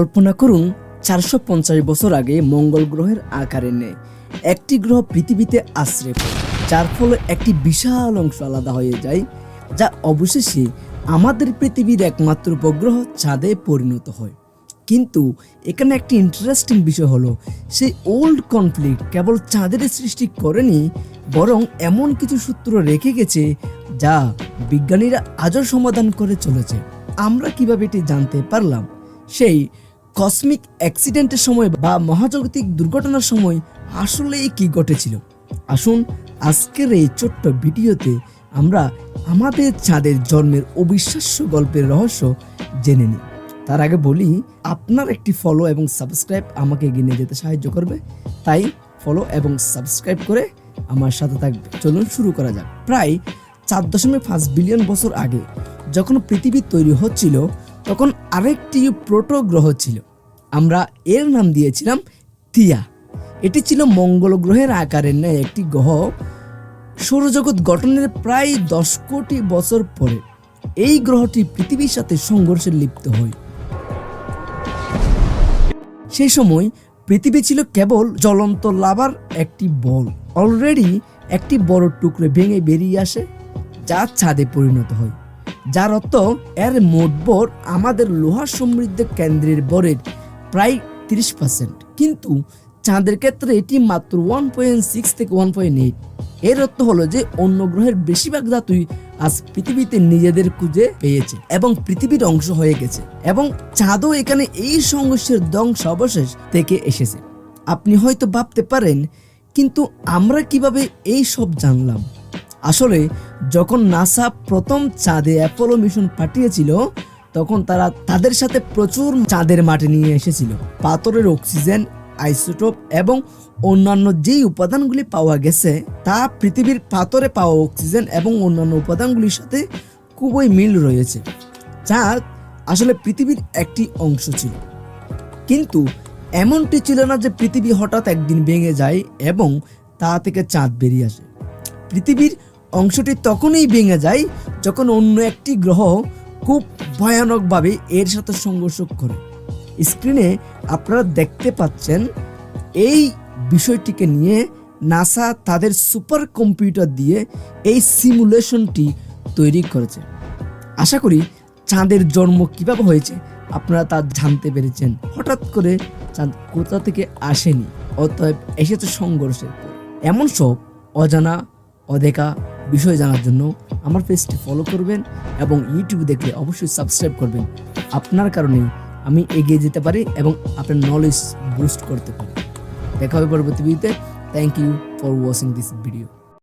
কল্পনা করুন, চারশো পঞ্চাশ বছর আগে মঙ্গল গ্রহের আকারে নেয় একটি গ্রহ পৃথিবীতে আশ্রয় পড়ে, যার ফলে একটি বিশাল অংশ আলাদা হয়ে যায়, যা অবশেষে আমাদের পৃথিবীর একমাত্র উপগ্রহ চাঁদে পরিণত হয়। কিন্তু এখানে একটি ইন্টারেস্টিং বিষয় হলো, সেই ওল্ড কনফ্লিক্ট কেবল চাঁদের সৃষ্টি করেনি, বরং এমন কিছু সূত্র রেখে গেছে, যা বিজ্ঞানীরা আজও সমাধান করে চলেছে। আমরা কীভাবে এটি জানতে পারলাম? সেই কসমিক অ্যাক্সিডেন্টের সময় বা মহাজাগতিক দুর্ঘটনার সময় আসলে কি ঘটেছিল? আসুন আজকের এই ছোট্ট ভিডিওতে আমরা আমাদের চাঁদের জন্মের অবিশ্বাস্য গল্পের রহস্য জেনে নিই। তার আগে বলি, আপনার একটি ফলো এবং সাবস্ক্রাইব আমাকে এগিয়ে নিয়ে যেতে সাহায্য করবে। তাই ফলো এবং সাবস্ক্রাইব করে আমার সাথে থাকবে। চলুন শুরু করা যাক। প্রায় চার দশমিক পাঁচ বিলিয়ন বছর আগে যখন পৃথিবী তৈরি হচ্ছিল তখন আরেকটি প্রোটো গ্রহ ছিল। আমরা এর নাম দিয়েছিলাম তিয়া এটি ছিল মঙ্গল গ্রহের আকারের ন্যায় একটি গ্রহ। সৌরজগৎ গঠনের প্রায় দশ কোটি বছর পরে এই গ্রহটি পৃথিবীর সাথে সংঘর্ষে লিপ্ত হয়। সেই সময় পৃথিবী ছিল কেবল জ্বলন্ত লাভার একটি বল। অলরেডি একটি বড় টুকরো ভেঙে বেরিয়ে আসে, যা ছাদে পরিণত হয়। যার অর্থ এর মোট বর আমাদের লোহা সমৃদ্ধ কেন্দ্রের বরের প্রায় তিরিশ পার্সেন্ট কিন্তু চাঁদের ক্ষেত্রে এটি মাত্র ওয়ান পয়েন্ট সিক্স থেকে ওয়ান পয়েন্ট এইট এর অর্থ হলো যে অন্য গ্রহের বেশিরভাগ ধাতুই আজ পৃথিবীতে নিজেদের খুঁজে পেয়েছে এবং পৃথিবীর অংশ হয়ে গেছে এবং চাঁদও এখানে এই সংঘর্ষের ধ্বংস অবশেষ থেকে এসেছে। আপনি হয়তো ভাবতে পারেন, কিন্তু আমরা কীভাবে এই সব জানলাম? আসলে যখন নাসা প্রথম চাঁদে অ্যাপোলো মিশন পাঠিয়েছিল, তখন তারা তাদের সাথে প্রচুর চাঁদের মাটি নিয়ে এসেছিল। পাথরের অক্সিজেন, আইসোটোপ এবং অন্যান্য যেই উপাদানগুলি পাওয়া গেছে, তা পৃথিবীর পাথরে পাওয়া অক্সিজেন এবং অন্যান্য উপাদানগুলির সাথে খুবই মিল রয়েছে চাঁদ আসলে পৃথিবীর একটি অংশ ছিল। কিন্তু এমনটি ছিল না যে পৃথিবী হঠাৎ একদিন ভেঙে যায় এবং তা থেকে চাঁদ বেরিয়ে আসে। পৃথিবীর অংশটি তখনই ভেঙে যায় যখন অন্য একটি গ্রহ খুব ভয়ানকভাবে এর সাথে সংঘর্ষ করে। স্ক্রিনে আপনারা দেখতে পাচ্ছেন, এই বিষয়টিকে নিয়ে নাসা তাদের সুপার কম্পিউটার দিয়ে এই সিমুলেশনটি তৈরি করেছে। আশা করি চাঁদের জন্ম কীভাবে হয়েছে আপনারা তা জানতে পেরেছেন। হঠাৎ করে চাঁদ কোথা থেকে আসেনি, অতএব এসেছে সংঘর্ষের এমন সব অজানা, অদেখা বিষয় জানার জন্য আমার পেজটি ফলো করবেন এবং ইউটিউব দেখলে অবশ্যই সাবস্ক্রাইব করবেন। আপনার কারণে আমি এগিয়ে যেতে পারি এবং আপনার নলেজ বুস্ট করতে পারি। দেখা হবে পরবর্তী ভিডিওতে thank you for watching this video